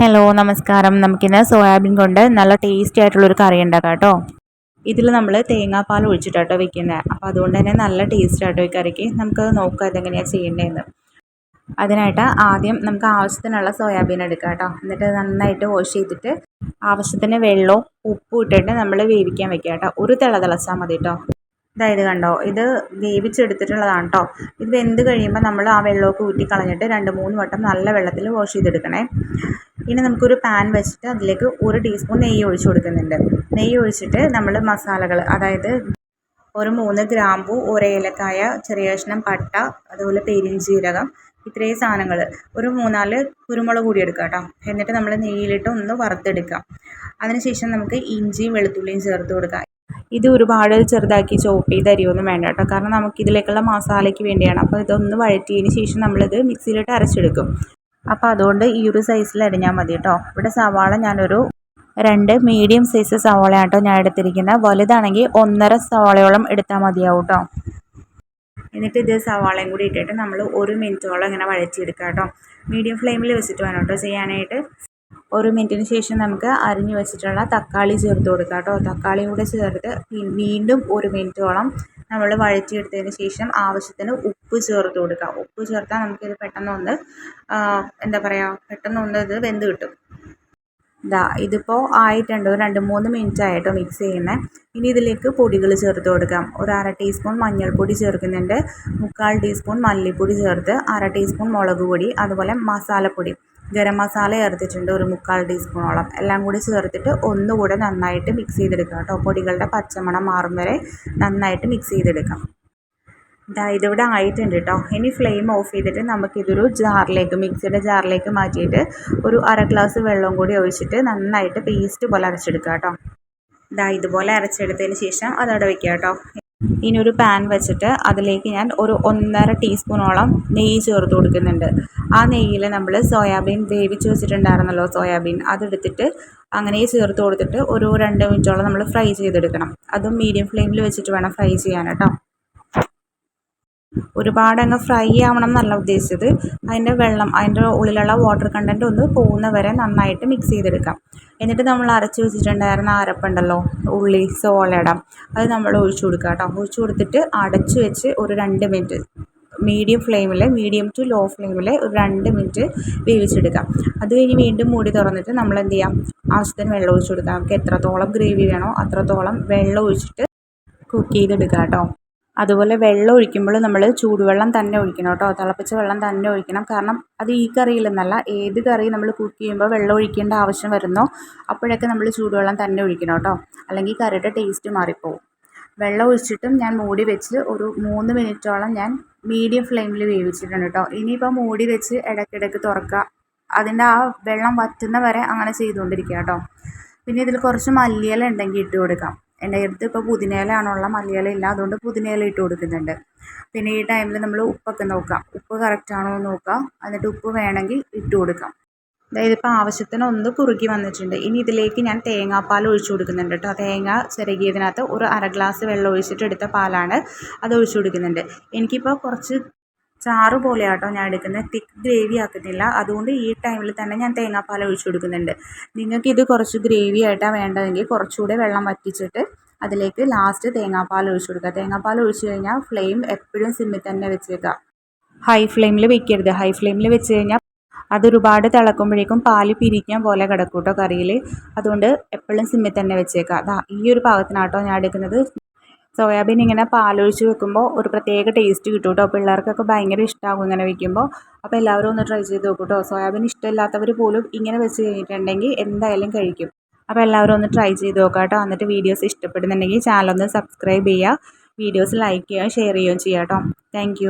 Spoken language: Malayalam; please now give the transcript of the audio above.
ഹലോ നമസ്കാരം. നമുക്കിന്ന് സോയാബീൻ കൊണ്ട് നല്ല ടേസ്റ്റി ആയിട്ടുള്ളൊരു കറി ഉണ്ടാക്കാം കേട്ടോ. ഇതിൽ നമ്മൾ തേങ്ങാപ്പാൽ ഒഴിച്ചിട്ടാട്ടോ വെക്കുന്നത് അപ്പോൾ അതുകൊണ്ട് തന്നെ നല്ല ടേസ്റ്റ് ആട്ടോ ഈ കറിക്ക്. നമുക്ക് നോക്കുക അതെങ്ങനെയാണ് ചെയ്യേണ്ടതെന്ന് അതിനായിട്ട് ആദ്യം നമുക്ക് ആവശ്യത്തിനുള്ള സോയാബീൻ എടുക്കാം കേട്ടോ. എന്നിട്ട് നന്നായിട്ട് വാഷ് ചെയ്തിട്ട് ആവശ്യത്തിന് വെള്ളവും ഉപ്പും ഇട്ടിട്ട് നമ്മൾ വേവിക്കാൻ വെക്കാം കേട്ടോ. ഒരു തിള തിളച്ചാൽ മതി കേട്ടോ. ഇതായത് കണ്ടോ? ഇത് വേവിച്ചെടുത്തിട്ടുള്ളതാണ് കേട്ടോ. ഇത് വെന്ത് കഴിയുമ്പോൾ നമ്മൾ ആ വെള്ളമൊക്കെ ഊറ്റി കളഞ്ഞിട്ട് രണ്ട് മൂന്ന് വട്ടം നല്ല വെള്ളത്തിൽ വാഷ് ചെയ്തെടുക്കണേ. ഇനി നമുക്കൊരു പാൻ വെച്ചിട്ട് അതിലേക്ക് ഒരു ടീസ്പൂൺ നെയ്യ് ഒഴിച്ചു കൊടുക്കുന്നുണ്ട്. നെയ്യ് ഒഴിച്ചിട്ട് നമ്മൾ മസാലകൾ അതായത് ഒരു മൂന്ന് ഗ്രാമ്പു ഒരു ഏലക്കായ ചെറിയ കഷ്ണം പട്ട അതുപോലെ പെരിഞ്ചീരകം ഇത്രയും സാധനങ്ങൾ ഒരു മൂന്നാൽ കുരുമുളക് കൂടി എടുക്കുക കേട്ടോ. എന്നിട്ട് നമ്മൾ നെയ്യിലിട്ട് ഒന്ന് വറുത്തെടുക്കാം അതിനുശേഷം നമുക്ക് ഇഞ്ചിയും വെളുത്തുള്ളിയും ചേർത്ത് കൊടുക്കാം. ഇത് ഒരുപാട് ചെറുതാക്കി ചോപ്പ് ചെയ്ത് അരിയൊന്നും വേണ്ട കേട്ടോ. കാരണം നമുക്ക് ഇതിലേക്കുള്ള മസാലയ്ക്ക് വേണ്ടിയാണ്. അപ്പോൾ ഇതൊന്ന് വഴറ്റിയതിന് ശേഷം നമ്മളിത് മിക്സിയിലിട്ട് അരച്ചെടുക്കും. അപ്പോൾ അതുകൊണ്ട് ഈ ഒരു സൈസിൽ അരിഞ്ഞാൽ മതി കേട്ടോ ഇവിടെ സവാള ഞാനൊരു രണ്ട് മീഡിയം സൈസ് സവാളയാണ് കേട്ടോ ഞാൻ എടുത്തിരിക്കുന്നത് വലുതാണെങ്കിൽ ഒന്നര സവാളയോളം എടുത്താൽ മതിയാവും കേട്ടോ എന്നിട്ട് ഇത് സവാളയും കൂടി ഇട്ടിട്ട് നമ്മൾ ഒരു മിനിറ്റോളം ഇങ്ങനെ വഴച്ചെടുക്കുക കേട്ടോ മീഡിയം ഫ്ലെയിമിൽ വെച്ചിട്ട് വേണം കേട്ടോ ചെയ്യാനായിട്ട്. ഒരു മിനിറ്റിന് ശേഷം നമുക്ക് അരിഞ്ഞു വെച്ചിട്ടുള്ള തക്കാളി ചേർത്ത് കൊടുക്കാം കേട്ടോ തക്കാളിയും കൂടെ ചേർത്ത് വീണ്ടും ഒരു മിനിറ്റോളം നമ്മൾ വഴറ്റിയെടുത്തതിന് ശേഷം ആവശ്യത്തിന് ഉപ്പ് ചേർത്ത് കൊടുക്കുക. ഉപ്പ് ചേർത്താൽ നമുക്കിത് പെട്ടെന്ന് ഒന്ന് എന്താ പറയുക പെട്ടെന്ന് ഒന്ന് ഇത് വെന്ത് കിട്ടും. ഇതാ ഇതിപ്പോൾ ആയിട്ടുണ്ട്? ഒരു രണ്ട് മൂന്ന് മിനിറ്റ് ആയിട്ടോ മിക്സ് ചെയ്യുന്നത് ഇനി ഇതിലേക്ക് പൊടികൾ ചേർത്ത് കൊടുക്കാം. ഒരു അര ടീസ്പൂൺ മഞ്ഞൾപ്പൊടി ചേർക്കുന്നുണ്ട്. മുക്കാൽ ടീസ്പൂൺ മല്ലിപ്പൊടി ചേർത്ത് അര ടീസ്പൂൺ മുളക് പൊടി അതുപോലെ മസാലപ്പൊടി. ഗരം മസാല ചേർത്തിട്ടുണ്ട് ഒരു മുക്കാൽ ടീസ്പൂണോളം. എല്ലാം കൂടി ചേർത്തിട്ട് ഒന്നുകൂടെ നന്നായിട്ട് മിക്സ് ചെയ്തെടുക്കാം കേട്ടോ. പൊടികളുടെ പച്ചമണം മാറും വരെ നന്നായിട്ട് മിക്സ് ചെയ്തെടുക്കാം. ഇതാ ഇതിവിടെ ആയിട്ടുണ്ട് കേട്ടോ. ഇനി ഫ്ലെയിം ഓഫ് ചെയ്തിട്ട് നമുക്കിതൊരു ജാറിലേക്ക് മിക്സിയുടെ ജാറിലേക്ക് മാറ്റിയിട്ട് ഒരു അര ഗ്ലാസ് വെള്ളം കൂടി ഒഴിച്ചിട്ട് നന്നായിട്ട് പേസ്റ്റ് പോലെ അരച്ചെടുക്കാം കേട്ടോ. ഇതാ ഇതുപോലെ അരച്ചെടുത്തതിന് ശേഷം അതവിടെ വെക്കാം കേട്ടോ. ഇനി ഒരു പാൻ വെച്ചിട്ട് അതിലേക്ക് ഞാൻ ഒരു ഒന്നര ടീസ്പൂണോളം നെയ്യ് ചേർത്ത് കൊടുക്കുന്നുണ്ട്. ആ നെയ്യിൽ നമ്മൾ സോയാബീൻ വേവിച്ച് വെച്ചിട്ടുണ്ടായിരുന്നല്ലോ സോയാബീൻ അതെടുത്തിട്ട് അങ്ങനെ ചേർത്ത് കൊടുത്തിട്ട് ഒരു രണ്ട് മിനിറ്റോളം നമ്മൾ ഫ്രൈ ചെയ്തെടുക്കണം. അതും മീഡിയം ഫ്ലെയിമിൽ വെച്ചിട്ട് വേണം ഫ്രൈ ചെയ്യാൻ കേട്ടോ ഒരുപാട് അങ്ങ് ഫ്രൈ ആവണം എന്നല്ല ഉദ്ദേശിച്ചത്. അതിന്റെ വെള്ളം അതിന്റെ ഉള്ളിലുള്ള വാട്ടർ കണ്ടന്റ് ഒന്ന് പോകുന്ന വരെ നന്നായിട്ട് മിക്സ് ചെയ്തെടുക്കാം. എന്നിട്ട് നമ്മൾ അരച്ച് വെച്ചിട്ടുണ്ടായിരുന്ന അരപ്പുണ്ടല്ലോ ഉള്ളി സോളയുടെ അത് നമ്മൾ ഒഴിച്ചു കൊടുക്കുക കേട്ടോ. ഒഴിച്ചു കൊടുത്തിട്ട് അടച്ച് വെച്ച് ഒരു രണ്ട് മിനിറ്റ് മീഡിയം ഫ്ലെയിമിൽ മീഡിയം ടു ലോ ഫ്ലെയിമിൽ ഒരു രണ്ട് മിനിറ്റ് വേവിച്ചെടുക്കാം അത് കഴിഞ്ഞ് വീണ്ടും മൂടി തുറന്നിട്ട് നമ്മൾ എന്ത് ചെയ്യാം? ആവശ്യത്തിന് വെള്ളം ഒഴിച്ചു കൊടുക്കാം നമുക്ക് എത്രത്തോളം ഗ്രേവി വേണോ അത്രത്തോളം വെള്ളം ഒഴിച്ചിട്ട് കുക്ക് ചെയ്തെടുക്കാം കേട്ടോ. അതുപോലെ വെള്ളം ഒഴിക്കുമ്പോൾ നമ്മൾ ചൂടുവെള്ളം തന്നെ ഒഴിക്കണം കേട്ടോ. തിളപ്പിച്ച വെള്ളം തന്നെ ഒഴിക്കണം. കാരണം അത് ഈ കറിയിലെന്നല്ല ഏത് കറി നമ്മൾ കുക്ക് ചെയ്യുമ്പോൾ വെള്ളം ഒഴിക്കേണ്ട ആവശ്യം വരുന്നോ അപ്പോഴൊക്കെ നമ്മൾ ചൂടുവെള്ളം തന്നെ ഒഴിക്കണം കേട്ടോ. അല്ലെങ്കിൽ കറിയുടെ ടേസ്റ്റ് മാറിപ്പോവും. വെള്ളം ഒഴിച്ചിട്ടും ഞാൻ മൂടി വെച്ച് ഒരു മൂന്ന് മിനിറ്റോളം ഞാൻ മീഡിയം ഫ്ലെയിമിൽ വേവിച്ചിട്ടുണ്ട് കേട്ടോ. ഇനിയിപ്പോൾ മൂടി വെച്ച് ഇടയ്ക്കിടയ്ക്ക് തുറക്കുക. അതിന്റെ ആ വെള്ളം വറ്റുന്ന വരെ അങ്ങനെ ചെയ്തുകൊണ്ടിരിക്കുക കേട്ടോ. പിന്നെ ഇതിൽ കുറച്ച് മല്ലിയില ഉണ്ടെങ്കിൽ ഇട്ട് കൊടുക്കാം. എന്റെ അടുത്ത് ഇപ്പോൾ പുതിനയിലാണുള്ള മല്ലിയില ഇല്ല. അതുകൊണ്ട് പുതിനയില ഇട്ട് കൊടുക്കുന്നുണ്ട്. പിന്നെ ഈ ടൈമിൽ നമ്മൾ ഉപ്പൊക്കെ നോക്കാം. ഉപ്പ് കറക്റ്റ് ആണോ എന്ന് നോക്കാം. എന്നിട്ട് ഉപ്പ് വേണമെങ്കിൽ ഇട്ട് കൊടുക്കാം. അതായത് ഇപ്പോൾ ആവശ്യത്തിന് ഒന്ന് കുറുകി വന്നിട്ടുണ്ട്. ഇനി ഇതിലേക്ക് ഞാൻ തേങ്ങാപ്പാൽ ഒഴിച്ചു കൊടുക്കുന്നുണ്ട് കേട്ടോ. തേങ്ങ ചിരകിയതിനകത്ത് ഒരു അര ഗ്ലാസ് വെള്ളം ഒഴിച്ചിട്ട് എടുത്ത പാലാണ് അത് ഒഴിച്ചു കൊടുക്കുന്നുണ്ട്. എനിക്കിപ്പോൾ കുറച്ച് ചാറ് പോലെയാട്ടോ ഞാൻ എടുക്കുന്നത്. തിക്ക് ഗ്രേവി ആക്കുന്നില്ല അതുകൊണ്ട് ഈ ടൈമിൽ തന്നെ ഞാൻ തേങ്ങാപ്പാൽ ഒഴിച്ചു കൊടുക്കുന്നുണ്ട്. നിങ്ങൾക്ക് ഇത് കുറച്ച് ഗ്രേവി ആയിട്ടാണ് വേണ്ടതെങ്കിൽ കുറച്ചുകൂടെ വെള്ളം വറ്റിച്ചിട്ട് അതിലേക്ക് ലാസ്റ്റ് തേങ്ങാപ്പാൽ ഒഴിച്ചു കൊടുക്കുക. തേങ്ങാപ്പാൽ ഒഴിച്ചു കഴിഞ്ഞാൽ ഫ്ലെയിം എപ്പോഴും സിമ്മിൽ തന്നെ വെച്ചേക്കുക. ഹൈ ഫ്ലെയിമിൽ വെക്കരുത്. ഹൈ ഫ്ലെയിമിൽ വെച്ച് കഴിഞ്ഞാൽ അതൊരുപാട് തിളക്കുമ്പോഴേക്കും പാൽ പിരിക്കാൻ പോലെ കിടക്കും കേട്ടോ കറിയിൽ. അതുകൊണ്ട് എപ്പോഴും സിമ്മിൽ തന്നെ വെച്ചേക്കുക. അതാ ഈ ഒരു പാകത്തിനാട്ടോ ഞാൻ എടുക്കുന്നത്. സോയാബീൻ ഇങ്ങനെ പാലൊഴിച്ച് വെക്കുമ്പോൾ ഒരു പ്രത്യേക ടേസ്റ്റ് കിട്ടും കേട്ടോ. പിള്ളേർക്കൊക്കെ ഭയങ്കര ഇഷ്ടമാകും ഇങ്ങനെ വെക്കുമ്പോൾ. അപ്പോൾ എല്ലാവരും ഒന്ന് ട്രൈ ചെയ്ത് നോക്കൂ കേട്ടോ. സോയാബീൻ ഇഷ്ടമില്ലാത്തവർ പോലും ഇങ്ങനെ വെച്ച് കഴിഞ്ഞിട്ടുണ്ടെങ്കിൽ എന്തായാലും കഴിക്കും. അപ്പോൾ എല്ലാവരും ഒന്ന് ട്രൈ ചെയ്ത് നോക്കാം കേട്ടോ. എന്നിട്ട് വീഡിയോസ് ഇഷ്ടപ്പെടുന്നുണ്ടെങ്കിൽ ചാനൽ ഒന്ന് സബ്സ്ക്രൈബ് ചെയ്യുക. വീഡിയോസ് ലൈക്ക് ചെയ്യുക ഷെയർ ചെയ്യുകയും ചെയ്യാം കേട്ടോ. താങ്ക്